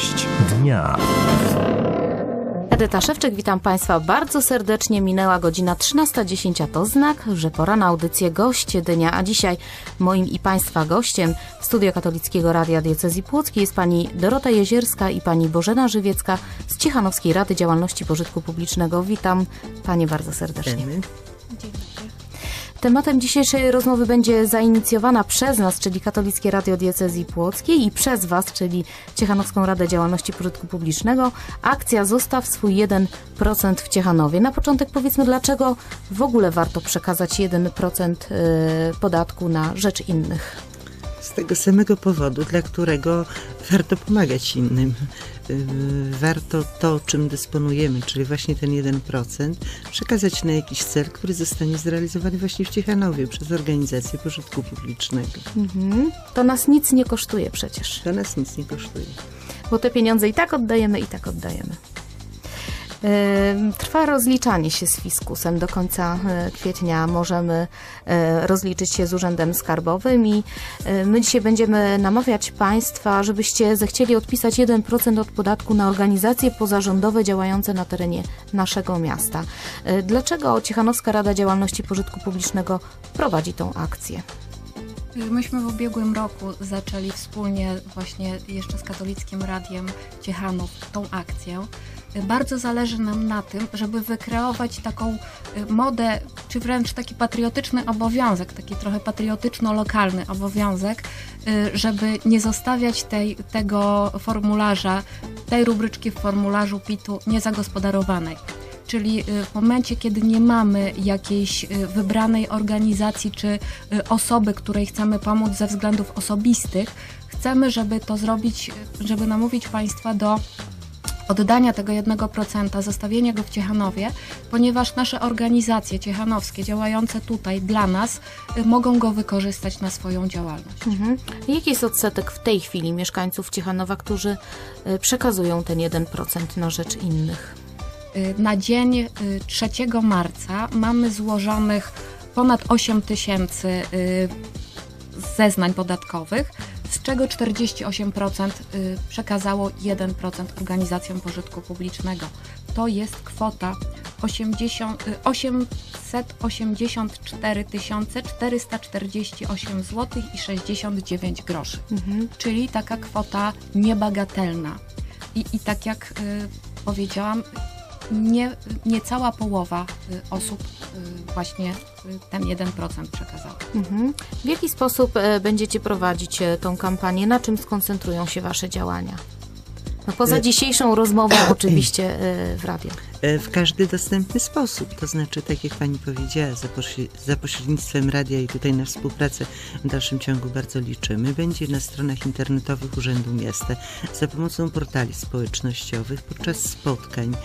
Gość dnia. Edyta Szewczyk, witam Państwa bardzo serdecznie. Minęła godzina 13.10, a to znak, że pora na audycję Goście Dnia. A dzisiaj moim i Państwa gościem w Studio Katolickiego Radia Diecezji Płockiej jest Pani Dorota Jezierska i Pani Bożena Żywiecka z Ciechanowskiej Rady Działalności Pożytku Publicznego. Witam Panie bardzo serdecznie. Tematem dzisiejszej rozmowy będzie zainicjowana przez nas, czyli Katolickie Radio Diecezji Płockiej i przez Was, czyli Ciechanowską Radę Działalności Pożytku Publicznego, akcja Zostaw swój 1% w Ciechanowie. Na początek powiedzmy, dlaczego w ogóle warto przekazać 1% y, podatku na rzecz innych. Z tego samego powodu, dla którego warto pomagać innym. Yy, Warto to, czym dysponujemy, czyli właśnie ten 1%, przekazać na jakiś cel, który zostanie zrealizowany właśnie w Ciechanowie przez organizację pożytku publicznego. Mhm. To nas nic nie kosztuje przecież, To nas nic nie kosztuje. bo te pieniądze i tak oddajemy, i tak oddajemy. Trwa rozliczanie się z fiskusem. Do końca y, kwietnia możemy y, rozliczyć się z Urzędem Skarbowym i y, my dzisiaj będziemy namawiać Państwa, żebyście zechcieli odpisać 1% od podatku na organizacje pozarządowe działające na terenie naszego miasta. Dlaczego Ciechanowska Rada Działalności Pożytku Publicznego prowadzi tą akcję? Myśmy w ubiegłym roku zaczęli wspólnie właśnie jeszcze z Katolickim Radiem Ciechanów tą akcję. Bardzo zależy nam na tym, żeby wykreować taką y, modę, czy wręcz taki patriotyczny obowiązek, taki trochę patriotyczno-lokalny obowiązek, y, żeby nie zostawiać tej, tego formularza, tej rubryczki w formularzu PIT-u niezagospodarowanej. Czyli y, w momencie, kiedy nie mamy jakiejś wybranej organizacji czy osoby, której chcemy pomóc ze względów osobistych, chcemy, żeby to zrobić, żeby namówić Państwa do oddania tego 1%, zostawienia go w Ciechanowie, ponieważ nasze organizacje ciechanowskie działające tutaj dla nas y, mogą go wykorzystać na swoją działalność. Mhm. Jaki jest odsetek w tej chwili mieszkańców Ciechanowa, którzy y, przekazują ten 1% na rzecz innych? Y, Na dzień y, 3 marca mamy złożonych ponad 8 tysięcy zeznań podatkowych, z czego 48% y, przekazało 1% organizacjom pożytku publicznego. To jest kwota 80, y, 884 448 zł i 69 groszy Mhm. czyli taka kwota niebagatelna. I, i tak jak y, powiedziałam, nie, niecała połowa y, osób y, właśnie y, ten 1% przekazała. Mhm. W jaki sposób e, będziecie prowadzić e, tą kampanię? Na czym skoncentrują się Wasze działania? No, poza dzisiejszą rozmową oczywiście e, w radio. E, w każdy dostępny sposób. To znaczy, tak jak pani powiedziała, za, za pośrednictwem radia i tutaj na współpracę w dalszym ciągu bardzo liczymy. Będzie na stronach internetowych Urzędu Miasta, za pomocą portali społecznościowych, podczas spotkań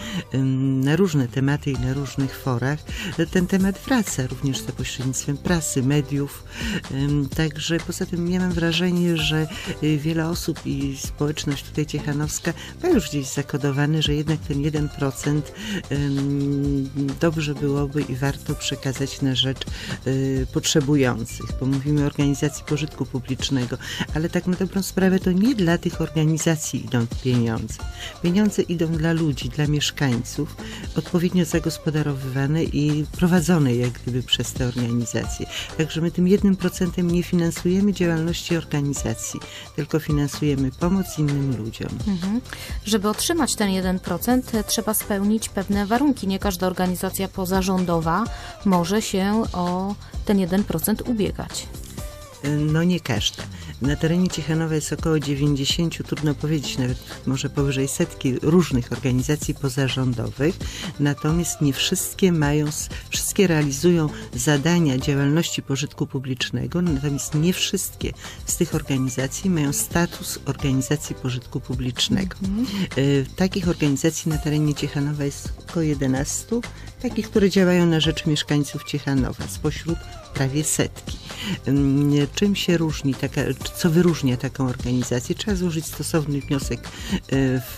na różne tematy i na różnych forach. Ten temat wraca również za pośrednictwem prasy, mediów. Także poza tym ja mam wrażenie, że y, wiele osób i społeczność tutaj ciechanowska ma już gdzieś zakodowane, że jednak ten 1% ym, dobrze byłoby i warto przekazać na rzecz y, potrzebujących, bo mówimy o organizacji pożytku publicznego, ale tak na dobrą sprawę to nie dla tych organizacji idą pieniądze. Pieniądze idą dla ludzi, dla mieszkańców, odpowiednio zagospodarowywane i prowadzone jak gdyby przez te organizacje. Także my tym 1% nie finansujemy działalności organizacji, tylko finansujemy pomoc innym ludziom. Mhm. Żeby otrzymać ten 1%, e, trzeba spełnić pewne warunki. Nie każda organizacja pozarządowa może się o ten 1% ubiegać. No nie każda. Na terenie Ciechanowa jest około 90, trudno powiedzieć, nawet może powyżej setki różnych organizacji pozarządowych, natomiast nie wszystkie mają, wszystkie realizują zadania działalności pożytku publicznego, natomiast nie wszystkie z tych organizacji mają status organizacji pożytku publicznego. Y, Takich organizacji na terenie Ciechanowa jest około 11, takich, które działają na rzecz mieszkańców Ciechanowa, spośród prawie setki. Ym, Czym się różni taka, co wyróżnia taką organizację. Trzeba złożyć stosowny wniosek y,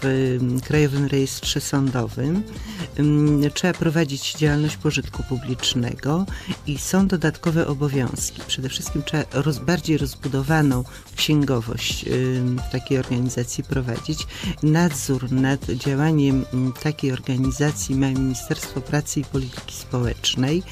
w Krajowym Rejestrze Sądowym. Ym, Trzeba prowadzić działalność pożytku publicznego i są dodatkowe obowiązki. Przede wszystkim trzeba roz, bardziej rozbudowaną księgowość w takiej organizacji prowadzić. Nadzór nad działaniem takiej organizacji ma Ministerstwo Pracy i Polityki Społecznej.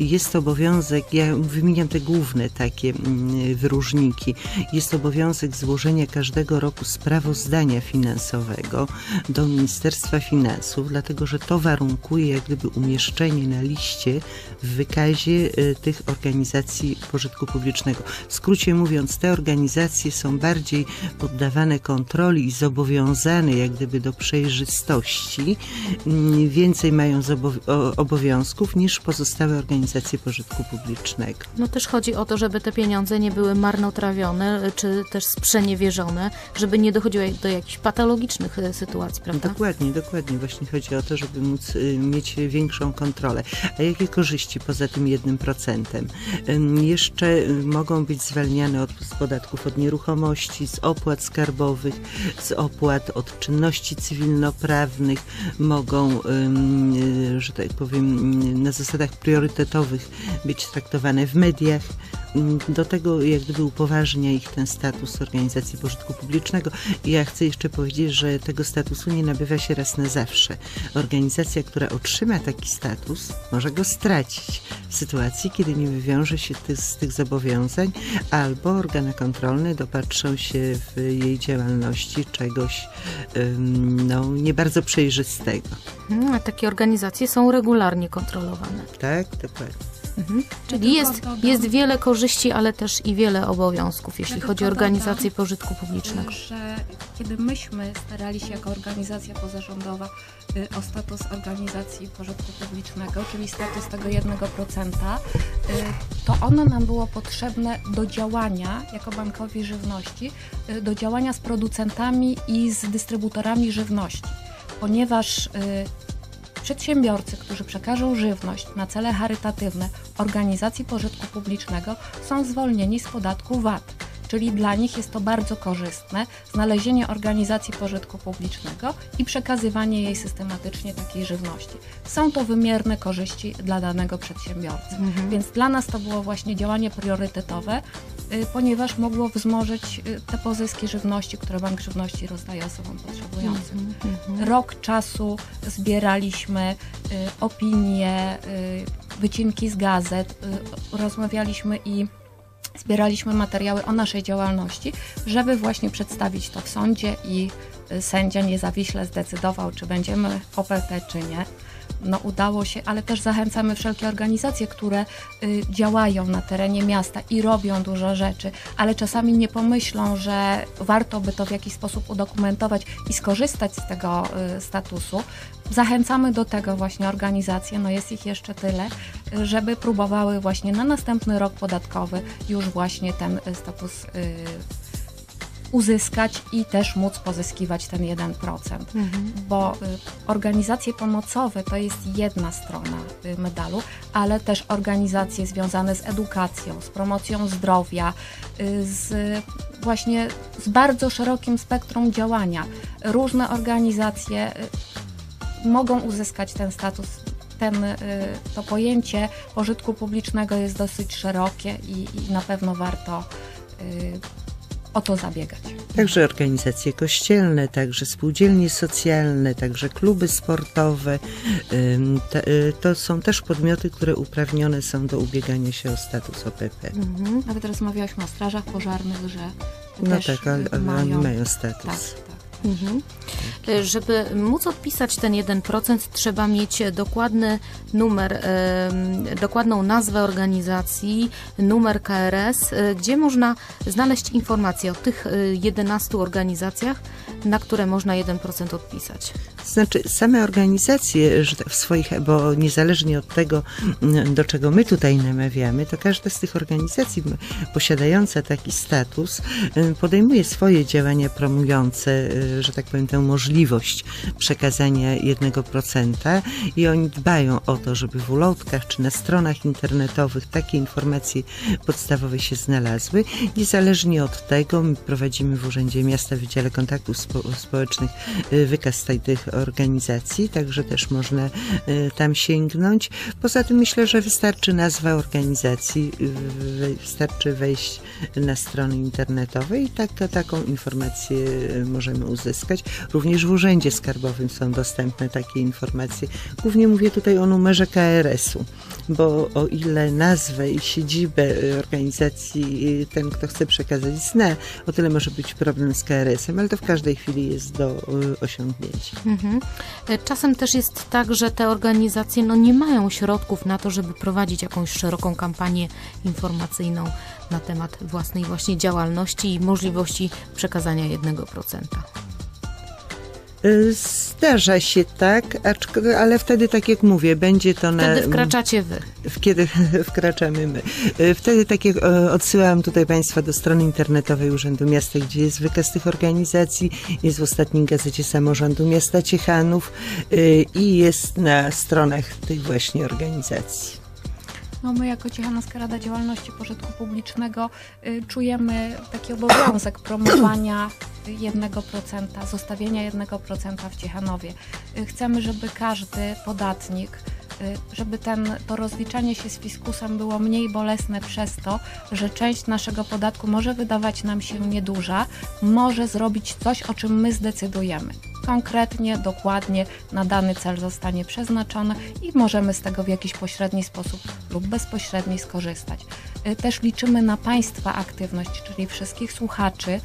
Jest obowiązek, ja wymieniam te główne takie mm, wyróżniki, jest obowiązek złożenia każdego roku sprawozdania finansowego do Ministerstwa Finansów, dlatego że to warunkuje jak gdyby umieszczenie na liście w wykazie y, tych organizacji pożytku publicznego. W skrócie mówiąc, te organizacje są bardziej poddawane kontroli i zobowiązane jak gdyby do przejrzystości, mm, więcej mają obowiązków niż pozostałe organizacje pożytku publicznego. No też chodzi o to, żeby te pieniądze nie były marnotrawione, czy też sprzeniewierzone, żeby nie dochodziło do jakichś patologicznych y, sytuacji, prawda? Dokładnie, dokładnie. Właśnie chodzi o to, żeby móc y, mieć większą kontrolę. A jakie korzyści poza tym jednym procentem? Jeszcze y, mogą być zwalniane od, podatków od nieruchomości, z opłat skarbowych, z opłat od czynności cywilnoprawnych, mogą, y, że tak powiem, na zasadach priorytetowych być traktowane w mediach. Ym, Do tego jak gdyby upoważnia ich ten status organizacji pożytku publicznego. I ja chcę jeszcze powiedzieć, że tego statusu nie nabywa się raz na zawsze. Organizacja, która otrzyma taki status, może go stracić w sytuacji, kiedy nie wywiąże się ty, z tych zobowiązań, albo organy kontrolne dopatrzą się w jej działalności czegoś no, nie bardzo przejrzystego. Mhm, A takie organizacje są regularnie kontrolowane. Tak, dokładnie. Mhm. Czyli jest, jest wiele korzyści, ale też i wiele obowiązków, jeśli Ja chodzi o organizację dodam, pożytku publicznego. że kiedy myśmy starali się jako organizacja pozarządowa y, o status organizacji pożytku publicznego, czyli status tego 1%, y, to ono nam było potrzebne do działania jako bankowi żywności, y, do działania z producentami i z dystrybutorami żywności, ponieważ Przedsiębiorcy, którzy przekażą żywność na cele charytatywne organizacji pożytku publicznego, są zwolnieni z podatku VAT. Czyli dla nich jest to bardzo korzystne znalezienie organizacji pożytku publicznego i przekazywanie jej systematycznie takiej żywności. Są to wymierne korzyści dla danego przedsiębiorcy. Więc dla nas to było właśnie działanie priorytetowe, ponieważ mogło wzmożyć y, te pozyski żywności, które Bank Żywności rozdaje osobom potrzebującym rok czasu zbieraliśmy y, opinie, y, wycinki z gazet, y, rozmawialiśmy i zbieraliśmy materiały o naszej działalności, żeby właśnie przedstawić to w sądzie i y, sędzia niezawiśle zdecydował, czy będziemy OPP, czy nie. No udało się, ale też zachęcamy wszelkie organizacje, które y, działają na terenie miasta i robią dużo rzeczy, ale czasami nie pomyślą, że warto by to w jakiś sposób udokumentować i skorzystać z tego y, statusu. Zachęcamy do tego właśnie organizacje, no jest ich jeszcze tyle, żeby próbowały właśnie na następny rok podatkowy już właśnie ten y, status y, uzyskać i też móc pozyskiwać ten 1%. Bo y, organizacje pomocowe to jest jedna strona y, medalu, ale też organizacje związane z edukacją, z promocją zdrowia, y, z właśnie z bardzo szerokim spektrum działania. Różne organizacje mogą uzyskać ten status. Ten, to pojęcie pożytku publicznego jest dosyć szerokie i, i na pewno warto o to zabiegać. Także organizacje kościelne, także spółdzielnie socjalne, także kluby sportowe. Y, To są też podmioty, które uprawnione są do ubiegania się o status OPP. Mhm. Nawet rozmawiałyśmy o strażach pożarnych, że No też tak, ale, ale mają, oni mają Tak, status. tak. Mhm. Y, Żeby móc odpisać ten 1%, trzeba mieć dokładny numer, dokładną nazwę organizacji, numer KRS, y, gdzie można znaleźć informacje o tych y, 11 organizacjach, na które można 1% odpisać. Znaczy, same organizacje w swoich, bo niezależnie od tego, mm, do czego my tutaj namawiamy, to każda z tych organizacji posiadająca taki status podejmuje swoje działania promujące, że tak powiem, tę możliwość przekazania 1% i oni dbają o to, żeby w ulotkach czy na stronach internetowych takie informacje podstawowe się znalazły. Niezależnie od tego my prowadzimy w Urzędzie Miasta w Wydziale Kontaktów Spo- Społecznych y, wykaz tych organizacji, także też można y, tam sięgnąć. Poza tym myślę, że wystarczy nazwa organizacji, y, wystarczy wejść na strony internetowe i tak, taką informację y, możemy uzyskać. Również w Urzędzie Skarbowym są dostępne takie informacje. Głównie mówię tutaj o numerze KRS-u, bo o ile nazwę i siedzibę organizacji y, ten, kto chce przekazać zna, o tyle może być problem z KRS-em, ale to w każdej chwili jest do y, osiągnięcia. Mhm. E, Czasem też jest tak, że te organizacje no, nie mają środków na to, żeby prowadzić jakąś szeroką kampanię informacyjną na temat własnej właśnie działalności i możliwości przekazania 1%. Y, Zdarza się tak, ale wtedy, tak jak mówię, będzie to na... Wtedy wkraczacie wy. kiedy wkraczamy my. Y, Wtedy, tak jak e, odsyłałam tutaj Państwa do strony internetowej Urzędu Miasta, gdzie jest wykaz tych organizacji, jest w ostatniej gazecie Samorządu Miasta Ciechanów y, i jest na stronach tych właśnie organizacji. No my jako Ciechanowska Rada Działalności Pożytku Publicznego y, czujemy taki obowiązek promowania 1%, zostawienia 1% w Ciechanowie. Y, chcemy, żeby każdy podatnik, y, żeby ten, to rozliczanie się z fiskusem było mniej bolesne przez to, że część naszego podatku może wydawać nam się nieduża, może zrobić coś, o czym my zdecydujemy. Konkretnie, dokładnie na dany cel zostanie przeznaczone i możemy z tego w jakiś pośredni sposób lub bezpośredni skorzystać. Y, Też liczymy na Państwa aktywność, czyli wszystkich słuchaczy,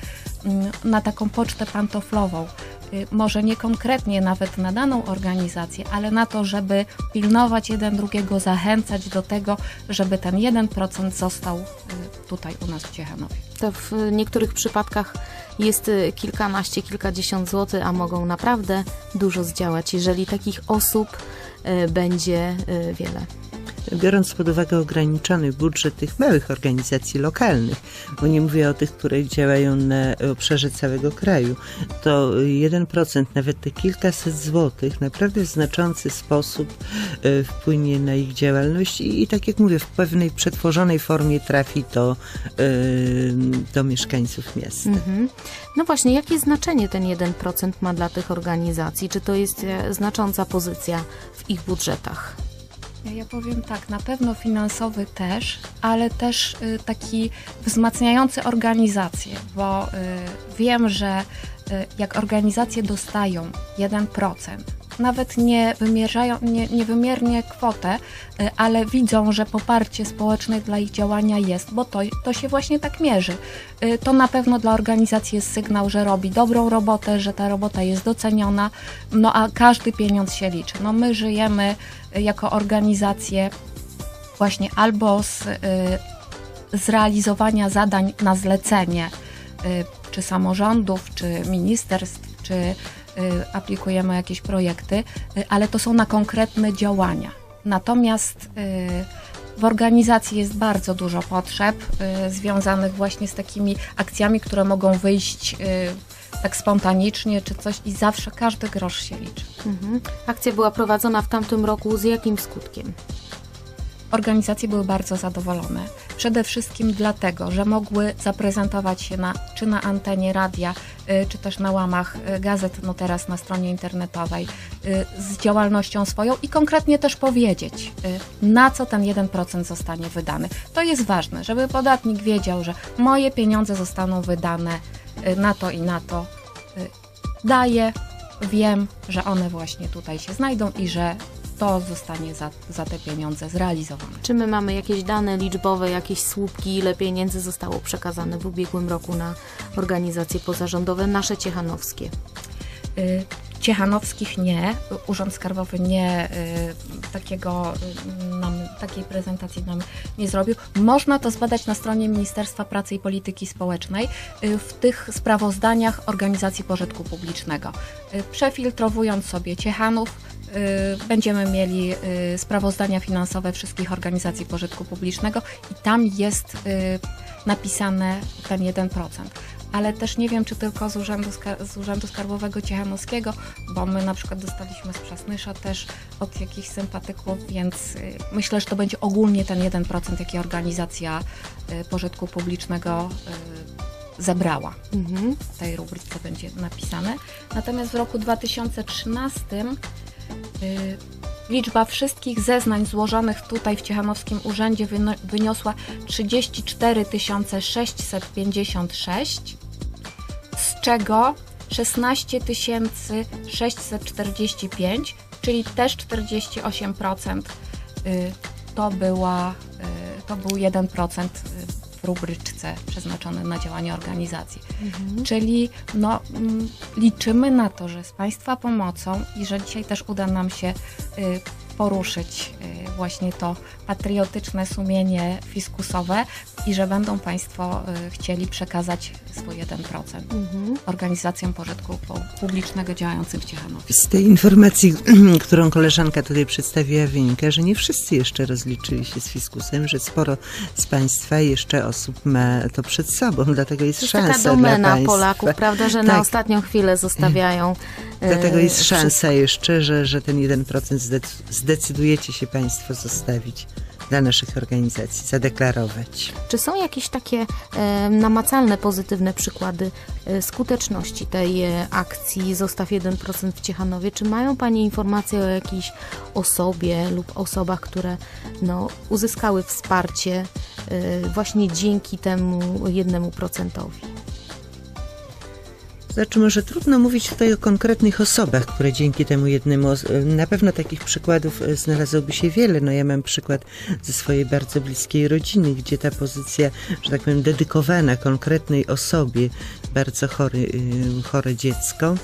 mm, na taką pocztę pantoflową. Y, Może nie konkretnie nawet na daną organizację, ale na to, żeby pilnować jeden drugiego, zachęcać do tego, żeby ten 1% został y, tutaj u nas w Ciechanowie. To w niektórych przypadkach jest y, kilkanaście, kilkadziesiąt złotych, a mogą naprawdę dużo zdziałać, jeżeli takich osób będzie wiele. Biorąc pod uwagę ograniczony budżet tych małych organizacji lokalnych, bo nie mówię o tych, które działają na obszarze całego kraju, to 1%, nawet te kilkaset złotych, naprawdę w znaczący sposób e, wpłynie na ich działalność i, i tak jak mówię, w pewnej przetworzonej formie trafi to e, do mieszkańców miasta. Mhm. No właśnie, jakie znaczenie ten 1% ma dla tych organizacji? Czy to jest e, znacząca pozycja w ich budżetach? Ja, powiem tak, na pewno finansowy też, ale też y, taki wzmacniający organizację, bo y, wiem, że y, jak organizacje dostają 1%, nawet nie wymierzają, nie, niewymiernie kwotę, y, ale widzą, że poparcie społeczne dla ich działania jest, bo to, to się właśnie tak mierzy. Y, To na pewno dla organizacji jest sygnał, że robi dobrą robotę, że ta robota jest doceniona, no a każdy pieniądz się liczy. No my żyjemy y, jako organizacje właśnie albo z, y, z realizowania zadań na zlecenie, czy samorządów, czy ministerstw, czy aplikujemy jakieś projekty, y, ale to są na konkretne działania. Natomiast y, w organizacji jest bardzo dużo potrzeb y, związanych właśnie z takimi akcjami, które mogą wyjść y, tak spontanicznie czy coś i zawsze każdy grosz się liczy. Mhm. Akcja była prowadzona w tamtym roku z jakim skutkiem? Organizacje były bardzo zadowolone. Przede wszystkim dlatego, że mogły zaprezentować się na, czy na antenie radia, y, czy też na łamach y, gazet, no teraz na stronie internetowej, y, z działalnością swoją i konkretnie też powiedzieć, na co ten 1% zostanie wydany. To jest ważne, żeby podatnik wiedział, że moje pieniądze zostaną wydane na to i na to. Daję, wiem, że one właśnie tutaj się znajdą i że to zostanie za, za te pieniądze zrealizowane. Czy my mamy jakieś dane liczbowe, jakieś słupki, ile pieniędzy zostało przekazane w ubiegłym roku na organizacje pozarządowe, nasze ciechanowskie? Ciechanowskich nie, Urząd Skarbowy nie y, takiego, y, nam, takiej prezentacji nam nie zrobił. Można to zbadać na stronie Ministerstwa Pracy i Polityki Społecznej y, w tych sprawozdaniach organizacji pożytku publicznego. Przefiltrowując sobie Ciechanów, będziemy mieli sprawozdania finansowe wszystkich organizacji pożytku publicznego i tam jest napisane ten 1%. Ale też nie wiem, czy tylko z Urzędu, Skar- z Urzędu Skarbowego Ciechanowskiego, bo my na przykład dostaliśmy z Przasnysza też od jakichś sympatyków, więc y, myślę, że to będzie ogólnie ten 1%, jaki organizacja y, pożytku publicznego y, zebrała Mhm. w tej rubryce będzie napisane. Natomiast w roku 2013 y, liczba wszystkich zeznań złożonych tutaj w Ciechanowskim Urzędzie wyniosła 34 656, z czego 16 645, czyli też 48% y, to, była, y, to był 1% w rubryczce przeznaczony na działanie organizacji. Czyli no, mm, liczymy na to, że z Państwa pomocą i że dzisiaj też uda nam się y, poruszyć y, właśnie to patriotyczne sumienie fiskusowe i że będą Państwo y, chcieli przekazać swój 1% Mhm. organizacjom pożytku pu- publicznego działającym w Ciechanowie. Z tej informacji, którą koleżanka tutaj przedstawiła, wynika, że nie wszyscy jeszcze rozliczyli się z fiskusem, że sporo z Państwa jeszcze osób ma to przed sobą, dlatego jest, To jest szansa taka dla domena Państwa. Polaków, prawda, że na Tak. ostatnią chwilę zostawiają. Dlatego jest wszystko. szansa jeszcze, że, że ten 1% zdec- zdecydujecie się Państwo zostawić dla naszych organizacji, zadeklarować. Czy są jakieś takie e, namacalne, pozytywne przykłady e, skuteczności tej e, akcji Zostaw 1% w Ciechanowie? Czy mają Panie informacje o jakiejś osobie lub osobach, które no, uzyskały wsparcie e, właśnie dzięki temu 1%? Znaczy, może trudno mówić tutaj o konkretnych osobach, które dzięki temu jednemu, na pewno takich przykładów e, znalazłoby się wiele. No ja mam przykład ze swojej bardzo bliskiej rodziny, gdzie ta pozycja, że tak powiem, dedykowana konkretnej osobie, bardzo chory, y, chore dziecko,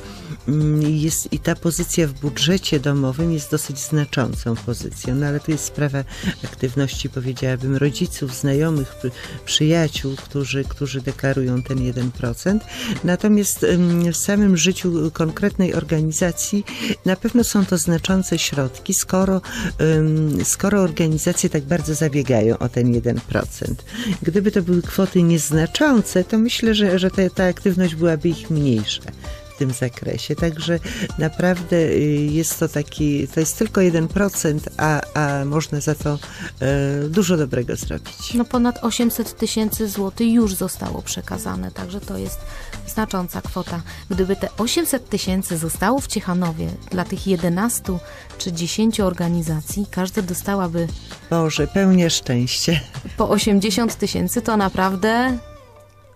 mm, jest i ta pozycja w budżecie domowym jest dosyć znaczącą pozycją, no ale to jest sprawa aktywności, powiedziałabym, rodziców, znajomych, przy- przyjaciół, którzy, którzy deklarują ten 1%. Natomiast w samym życiu konkretnej organizacji na pewno są to znaczące środki, skoro, skoro organizacje tak bardzo zabiegają o ten 1%. Gdyby to były kwoty nieznaczące, to myślę, że, że ta, ta aktywność byłaby ich mniejsza w tym zakresie. Także naprawdę y, jest to taki, to jest tylko 1%, a, a można za to e, dużo dobrego zrobić. No ponad 800 tysięcy złotych już zostało przekazane, także to jest znacząca kwota. Gdyby te 800 tysięcy zostało w Ciechanowie dla tych 11 czy 10 organizacji, każda dostałaby Boże, pełnia szczęście. po 80 tysięcy, to naprawdę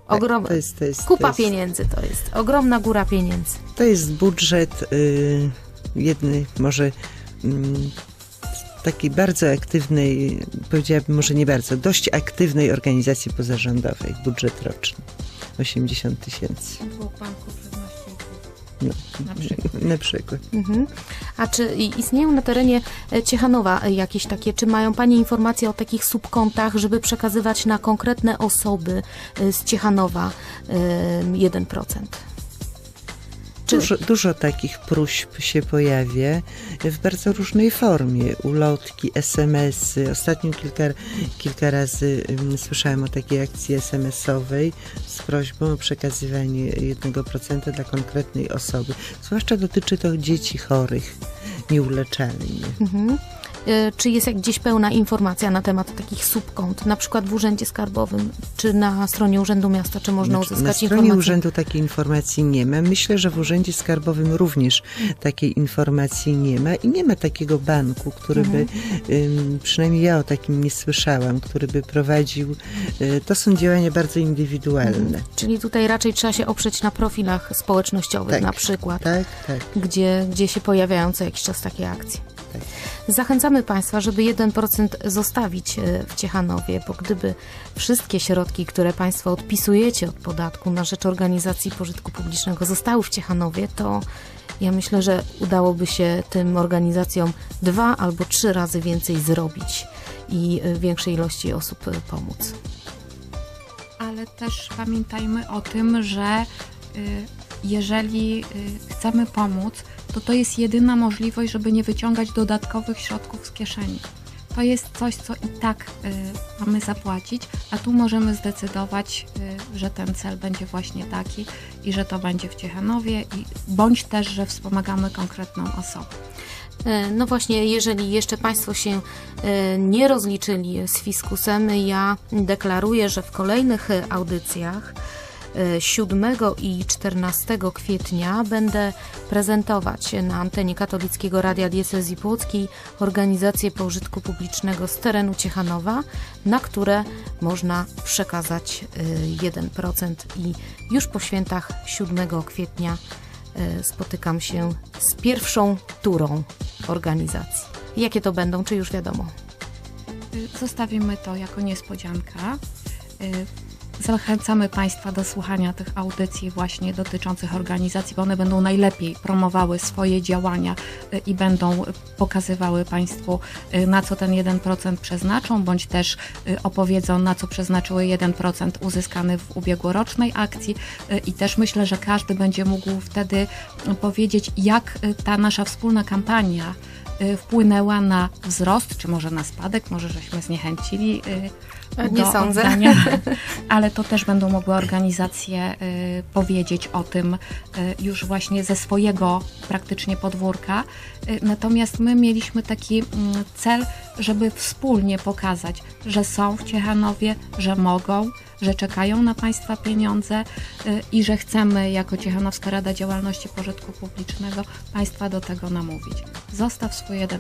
ogrom... To jest, to jest, kupa jest, pieniędzy to jest. Ogromna góra pieniędzy. To jest budżet y, jednej, może mm, takiej bardzo aktywnej, powiedziałabym może nie bardzo, dość aktywnej organizacji pozarządowej, budżet roczny. 80 tysięcy. Dwóch banków żywności No, na przykład. na przykład. Mhm. A czy istnieją na terenie e, Ciechanowa e, jakieś takie, czy mają Panie informacje o takich subkontach, żeby przekazywać na konkretne osoby e, z Ciechanowa e, 1%? Dużo, dużo takich próśb się pojawia w bardzo różnej formie. Ulotki, SMS-y. Ostatnio kilka, kilka razy ym, słyszałem o takiej akcji SMS-owej z prośbą o przekazywanie 1% dla konkretnej osoby. Zwłaszcza dotyczy to dzieci chorych, nieuleczalnie. mhm. E, czy jest jak gdzieś pełna informacja na temat takich subkont, na przykład w Urzędzie Skarbowym, czy na stronie Urzędu Miasta, czy można Znaczy, uzyskać Na stronie informacje? urzędu takiej informacji nie ma. Myślę, że w urzędzie skarbowym również takiej informacji nie ma i nie ma takiego banku, który by, ym, przynajmniej ja o takim nie słyszałam, który by prowadził. Y, to są działania bardzo indywidualne. Czyli tutaj raczej trzeba się oprzeć na profilach społecznościowych Tak. na przykład. Tak, tak. gdzie, gdzie się pojawiają co jakiś czas takie akcje. Zachęcamy Państwa, żeby 1% zostawić e, w Ciechanowie, bo gdyby wszystkie środki, które Państwo odpisujecie od podatku na rzecz organizacji pożytku publicznego zostały w Ciechanowie, to ja myślę, że udałoby się tym organizacjom dwa albo trzy razy więcej zrobić i e, większej ilości osób e, pomóc. ale też pamiętajmy o tym, że jeżeli chcemy pomóc, to to jest jedyna możliwość, żeby nie wyciągać dodatkowych środków z kieszeni. to jest coś, co i tak y, mamy zapłacić, a tu możemy zdecydować, y, że ten cel będzie właśnie taki i że to będzie w Ciechanowie, i, bądź też, że wspomagamy konkretną osobę. E, No właśnie, jeżeli jeszcze Państwo się e, nie rozliczyli z fiskusem, ja deklaruję, że w kolejnych audycjach 7 i 14 kwietnia będę prezentować na antenie Katolickiego Radia Diecezji Płockiej organizacje pożytku publicznego z terenu Ciechanowa, na które można przekazać e, 1% i już po świętach 7 kwietnia e, spotykam się z pierwszą turą organizacji. Jakie to będą, czy już wiadomo? Y, Zostawimy to jako niespodzianka. Zachęcamy Państwa do słuchania tych audycji właśnie dotyczących organizacji, bo one będą najlepiej promowały swoje działania y, i będą pokazywały Państwu, y, na co ten 1% przeznaczą, bądź też y, opowiedzą, na co przeznaczyły 1% uzyskany w ubiegłorocznej akcji. I też myślę, że każdy będzie mógł wtedy powiedzieć, jak ta nasza wspólna kampania wpłynęła na wzrost, czy może na spadek, może żeśmy zniechęcili y, Nie do sądzę. oddania, ale to też będą mogły organizacje y, powiedzieć o tym y, już właśnie ze swojego praktycznie podwórka. Y, natomiast my mieliśmy taki mm, cel, żeby wspólnie pokazać, że są w Ciechanowie, że mogą, że czekają na Państwa pieniądze y, i że chcemy jako Ciechanowska Rada Działalności Pożytku Publicznego Państwa do tego namówić. Zostaw swój 1%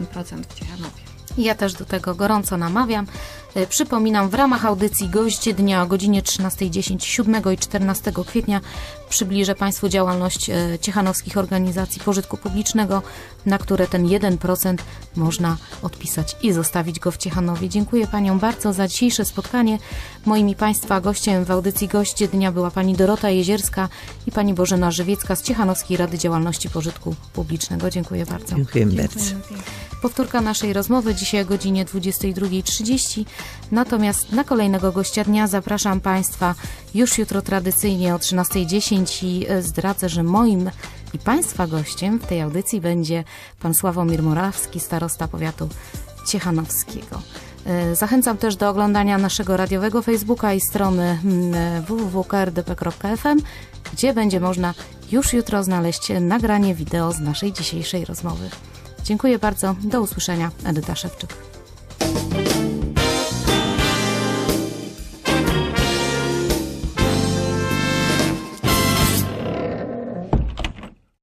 w Ciechanowie. Ja też do tego gorąco namawiam. E, Przypominam, w ramach audycji Goście Dnia o godzinie 13.10 7 i 14 kwietnia przybliżę Państwu działalność e, ciechanowskich organizacji pożytku publicznego, na które ten 1% można odpisać i zostawić go w Ciechanowie. Dziękuję Paniom bardzo za dzisiejsze spotkanie. Moim i Państwa gościem w audycji Goście Dnia była Pani Dorota Jezierska i Pani Bożena Żywiecka z Ciechanowskiej Rady Działalności Pożytku Publicznego. Dziękuję bardzo. Dziękujemy bardzo. Powtórka naszej rozmowy dzisiaj o godzinie 22.30. Natomiast na kolejnego gościa dnia zapraszam Państwa już jutro tradycyjnie o 13.10 i e, zdradzę, że moim i Państwa gościem w tej audycji będzie Pan Sławomir Morawski, starosta powiatu ciechanowskiego. E, Zachęcam też do oglądania naszego radiowego Facebooka i strony mm, www.krdp.fm, gdzie będzie można już jutro znaleźć nagranie wideo z naszej dzisiejszej rozmowy. Dziękuję bardzo. Do usłyszenia. Edyta Szewczyk.